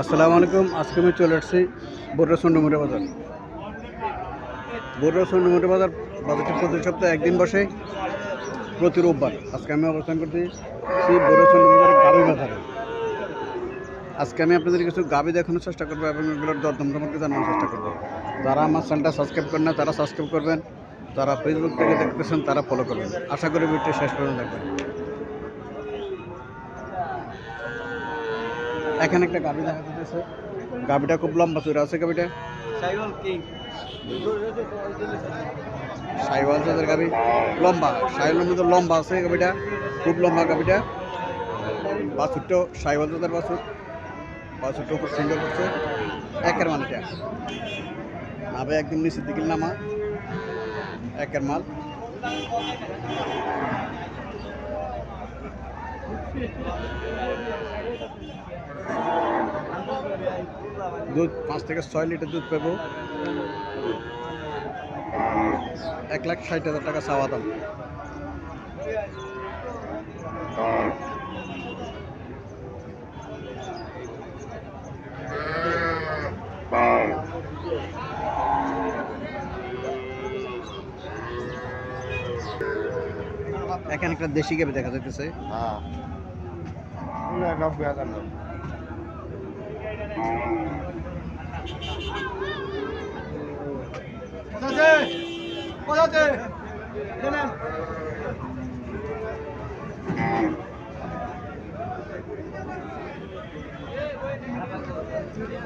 আসসালামু আলাইকুম, আজকে আমি চলে আসছি বড়রা সন্ডমুড়ে বাজার। বড়রা সন্ডমুড়ে বাজার বাজারটি প্রতি সপ্তাহে একদিন বসে, প্রতি রোববার। আজকে আমি অবস্থান করছি সেই বড়রা সন্ডমুড়ে গাভী বাজারে। আজকে আমি আপনাদের কিছু গাভী দেখানোর চেষ্টা করব এবং এগুলোর দরদাম সম্পর্কে জানানোর চেষ্টা করব। যারা আমার চ্যানেলটা সাবস্ক্রাইব করেন না, তারা সাবস্ক্রাইব করবেন। যারা ফেসবুক থেকে দেখতেছেন, তারা ফলো করবেন। আশা করি ভিডিওটি শেষ পর্যন্ত দেখবেন। এখানে একটা গাভী দেখা যাচ্ছে গাভীটা খুব লম্বা চূড়া আছে গাভীটা। সাইওয়াল কিং। সাইওয়াল জাতের লম্বা সাইওয়ালের মধ্যে লম্বা আছে গাভীটা খুব লম্বা গাভীটা। বাছুরটাও সাইওয়াল জাতের বাছুর। বাছুরটাও খুব সুন্দর করছে। একের মাল এটা। নাবে একদম নিচের দিকে নামা। একের মাল। দুধ, পাঁচ থেকে ছয় লিটার দুধ পাবো। এক লাখ ষাট হাজার টাকা চাওয়া দাম। এখানে একটা দেশি গাবি দেখা যাইতেছে। হ্যাঁ। নব্বই হাজার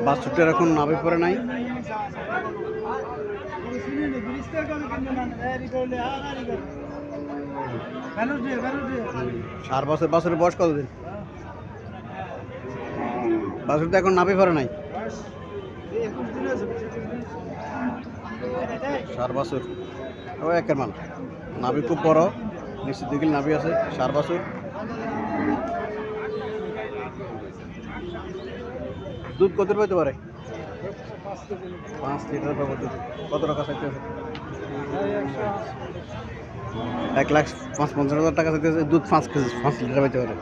বাছুরটার এখন নাভে পড়ে নাই। চার বছর বছরের বয়স কতদিন? বাছুরটা এখন নাভে পড়ে নাই। সার বছর ও, একের মাল। নাভি খুব বড়। নিশ্চিত দিকে নাভি আছে। চার বছর দুধ কত পাইতে পারে? পাঁচ লিটার পাবো দুধ। কত টাকা চাইতে আছে? এক লাখ পাঁচ পঞ্চাশ হাজার টাকা চাইতে আছে। দুধ পাঁচ কেজি, পাঁচ লিটার পাইতে পারে।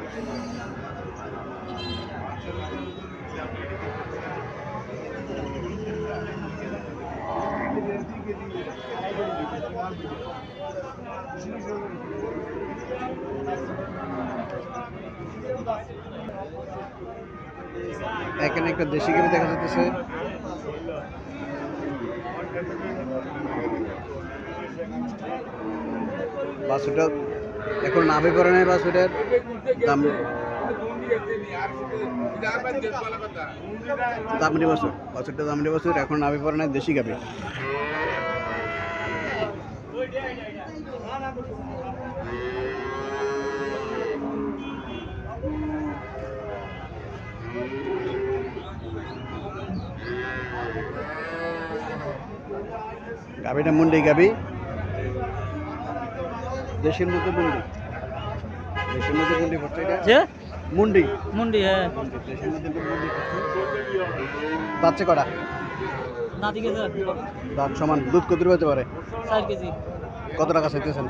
এখানে একটা দেশি গাড়ি দেখা যাচ্ছে। বাসুটা এখন নাভে পড়ে নাই বাসুটার দাম দামড়ি বাসুর বাসুরটা দামড়ি বাসুর এখন নাভে পড়ে নাই, দেশি গাবি গাবিটা মুন্ডি গাবি দেশের মধ্যে মুন্ডি। দেশের মধ্যে মুন্ডি এটা? যে? মুন্ডি। মুন্ডি হ্যাঁ। দেশের মধ্যে মুন্ডি যাচ্ছে কটা? দাঁত সমান দুধ কত হতে পারে? কেজি। কত টাকা চাইতেছেন?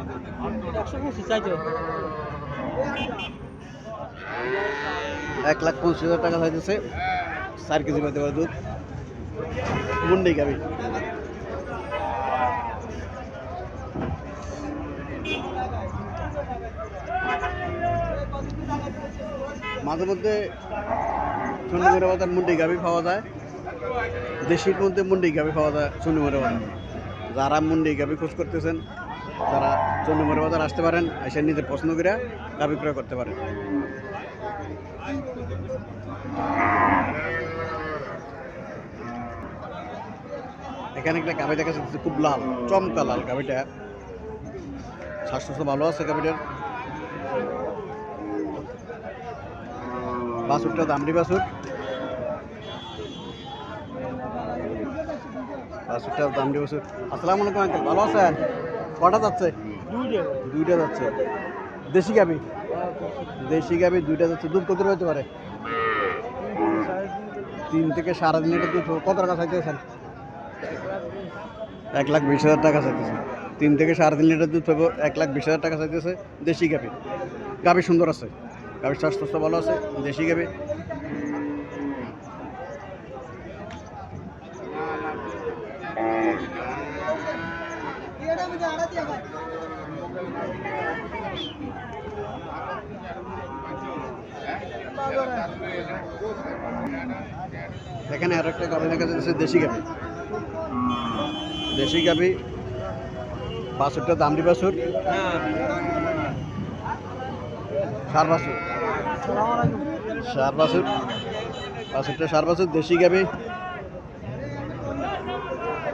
এক লাখ পঁচিশ হাজার টাকা চাইতেছে। চার কেজি পেতে পারে দুধ। মুন্ডি গাবি মধ্যে চন্ডীমুড়া বাজার মুন্ডি গাবি পাওয়া যায়। দেশির মধ্যে মুন্ডি গাবি পাওয়া যায় চন্ডীমুড়া বাজার যারা মুন্ডি গাবি খোঁজ করতেছেন, তারা চন্ডীমুড়া বাজার আসতে পারেন, এসে নিজের পছন্দ করে গাবি ক্রয় করতে পারেন। এখানে একটা গাভি দেখা যাচ্ছে খুব লাল, চমকা লাল গাভিটা। স্বাস্থ্য ভালো আছে গাভিটার। বাছুরটা দামড়ি বাছুর বাছুরটা দামড়ি বাছুর আসসালামু আলাইকুম আঙ্কেল ভালো আছেন? কটা যাচ্ছে? দুইটা। যাচ্ছে। দেশি গাভি দেশি গাভি দুইটা যাচ্ছে। দুধ কত হতে পারে? তিন থেকে সাড়ে তিন লিটার দুধ। কত টাকা চাইতেছেন? এক লাখ বিশ হাজার টাকা চাইতেছে। তিন থেকে সাড়ে তিন লিটার দুধ পাবো এক লাখ বিশ হাজার টাকা চাইতেছে দেশি গাভি গাভি সুন্দর আছে। গাভীর স্বাস্থ্য ভালো আছে, দেশি গাভী। এখানে আর একটা গাভী দেখা যাচ্ছে, দেশি গাভী। দেশি গাভি বাসুরটা দামড়ি বাছুর? সার বাছুর। সার বাছুর। বাছুরটা সার বাছুর দেশি গাভি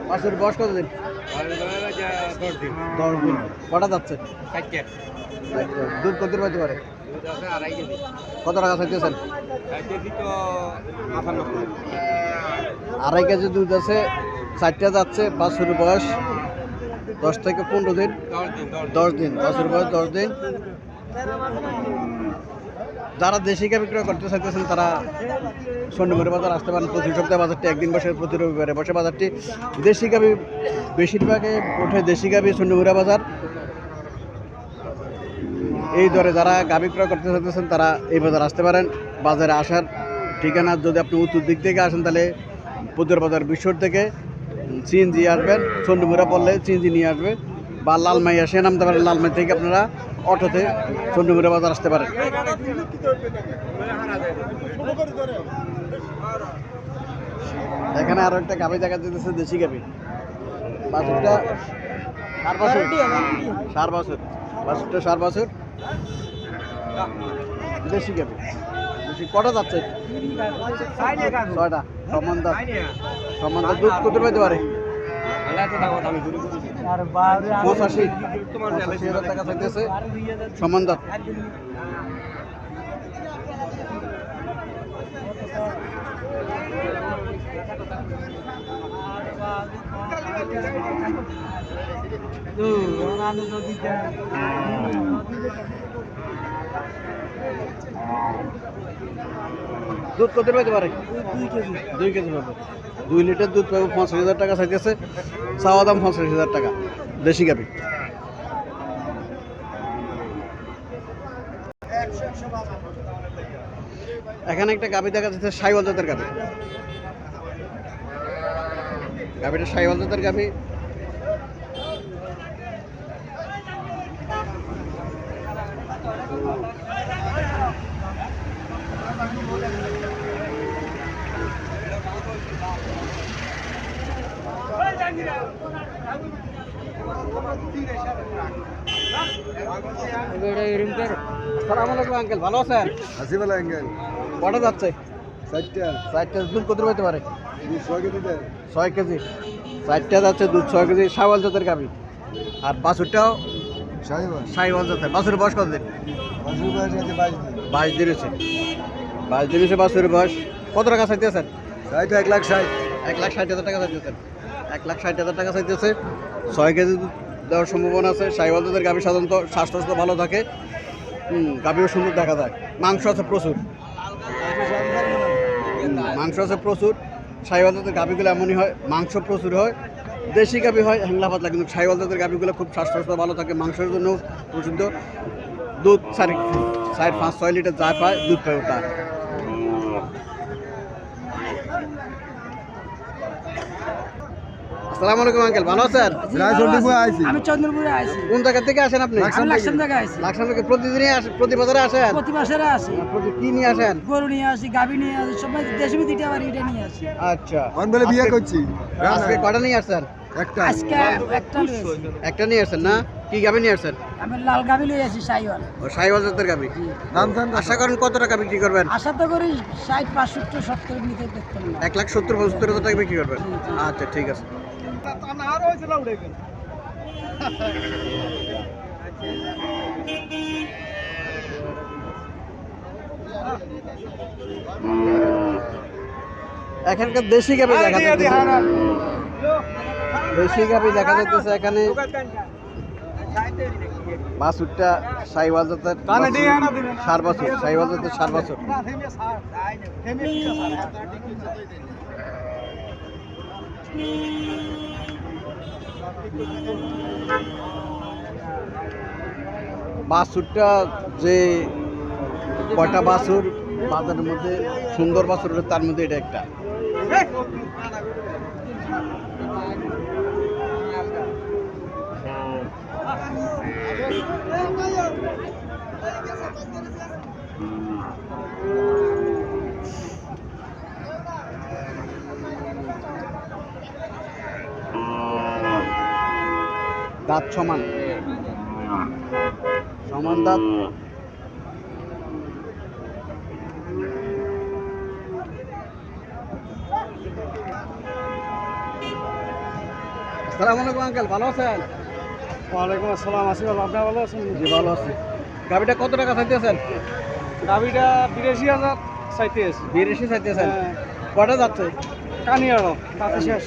বাছুর বয়স কত দিন দশ দিন। কটা যাচ্ছে? দুধ কত পাইতে পারে? কত টাকা চাইতেছেন? আড়াই কেজি দুধ আছে চারটা যাচ্ছে বাছুর বয়স দশ থেকে পনেরো দিন। দশ দিন বাছুর বয়স দশ দিন। যারা দেশি গাভি বিক্রয় করতে চাইতেছেন, তারা স্বর্ণমুড়ি বাজার আসতে পারেন। প্রতি সপ্তাহে বাজারটি একদিন বসে, প্রতি রবিবারে বসে বাজারটি। দেশি গাভি, বেশিরভাগে ওঠে দেশি গাভি, স্বর্ণমুড়া বাজার। এই দরে যারা গাভি ক্রয় করতে চাইতেছেন, তারা এই বাজার আসতে পারেন। বাজারে আসার ঠিকানা যদি আপনি উত্তর দিক থেকে আসেন, তাহলে পুদুর বাজার বিশ্বর থেকে চিনজি আসবেন। চন্ডমুড়া পড়লে চিনজি নিয়ে আসবে। বা লালমাই আসে নামতে পারেন লালমাই থেকে আপনারা অটোতে চন্ডমুড়া বাজার আসতে পারেন। এখানে আরও একটা গাভি দেখা যেতেছে দেশি গাভি। বাছুরটা সার বছর। সার দেশি গাভি। কটা যাচ্ছে? দুধ কত পাইতে পারে? পঁচাশি পঁচাশি হাজার টাকা চাইতেছে সম্বন্ধ দুধ কত পাইতে পারে? দুই কেজি। পাবে। দুই লিটার দুধ পাবে পঞ্চাশ হাজার টাকা চাইতেছে চাওয়া দাম পঞ্চাশ হাজার টাকা। দেশি গাবি। এখানে একটা গাবি দেখা যাচ্ছে সাইওয়াল জাতের গাবি। গাবিটা সাইওয়াল জাতের গাবি। আসসালামু আলাইকুম আঙ্কেল। ভালো আছেন? অ্যাঙ্গেল কটা যাচ্ছে? চারটা। চারটা দুধ কত পাইতে পারে? ছয় কেজিতে ছয় কেজি। চারটা যাচ্ছে দুধ ছয় কেজি। সাইওয়াল জাতের গাবি আর বাছুরটাও সাহিবা সাইওয়াল জাতের। বাছুরের বয়স কত দিন বাসুর বয়স আছে বাইশ দিন। বাইশ দিন বাইশ দিন হয়েছে বাছুরের বয়স। কত টাকা চাইতেছেন? ষাট এক লাখ ষাট। এক লাখ ষাট হাজার টাকা চাইতেছেন। এক লাখ ষাট হাজার টাকা চাইতেছে। ছয় কেজি দেওয়ার সম্ভাবনা আছে। সাইওয়াল জাতের গাভি সাধারণত স্বাস্থ্য ভালো থাকে। গাভিও সুন্দর দেখা যায়। মাংস আছে প্রচুর। মাংস আছে প্রচুর। সাইওয়াল জাতের গাভিগুলো এমনই হয়, মাংস প্রচুর হয়। দেশি গাভি হয়, হ্যাংলা পাতলা, কিন্তু সাইওয়াল জাতের গাভিগুলো খুব স্বাস্থ্য ভালো থাকে। মাংসের জন্য প্রসিদ্ধ দুধ চার চার, পাঁচ, ছয় লিটার যা পায়, দুধ পায় ওটা। আসসালামু আলাইকুম আঙ্কেল ভালো আছেন? আইছি। আমি চন্দ্রপুরে আছি কোন জায়গা থেকে আসেন আপনি? আমি লাকসাম থেকে। আছি লাকসাম থেকে প্রতিদিনই আসেন প্রতি বাজারে আসেন? প্রতি মাসেরে আসি। প্রতি কি নিয়ে আসেন? গরু নিয়ে আসি গাভী নিয়ে আসি সবাই দেশি দিতে আবার এটা নিয়ে আসি। আচ্ছা। অন বলে বিয়ে করছি। আজকে কটা নিয়ে আসছেন? একটা। আজকে একটা একটা নিয়ে আসছেন না? কি গাবি নিয়ে আসছেন? আমি লাল গাভী লই আসি সাইওয়াল। ও সাইওয়াল জাতের গাবি দাম চান আশা করেন কত টাকা বিক্রি করবেন? আশা তো করি ষাট পাঁচষট্টি সত্তর নিতে দেখতাম না এক লাখ সত্তর পঁচাত্তর হাজার টাকা বিক্রি করবেন? আচ্ছা ঠিক আছে। এখানকার দেশি গাবি দেখা যাচ্ছে দেশি গাবি দেখা যাচ্ছে এখানে। বাছুরটা সাইওয়াল জাতের সার বাছুর সাইওয়াল জাতের সার বাছুর। বাছুরটা যে কয়টা বাছুর বাজারের মধ্যে সুন্দর বাছুর তার মধ্যে এটা একটা। দাঁত সমান। সমান দাঁত? সালাম আলাইকুম আঙ্কেল। ভালো আছেন? ওয়ালাইকুম আসসালাম। আসি ভালো আপনার ভালো আছেন? জি ভালো আছি। গাড়িটা কত টাকা চাইতেছেন? গাভিটা বিরাশি হাজার চাইতে আছে বিরাশি চাইতেছেন। কটা যাচ্ছে? কানি আরও তাতে শেষ।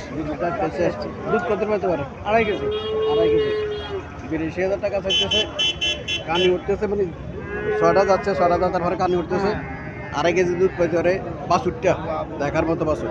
শেষ। দুধ কত পেতে পারে? আড়াই কেজি। আড়াই কেজি। বিরাশি হাজার টাকা চাইতেছে কানি উঠতেছে মানে ছটা যাচ্ছে ছটা যাওয়ার পরে কানি উঠতেছে। আড়াই কেজি দুধ পেতে পারে বাসুরটা দেখার মতো বাছুর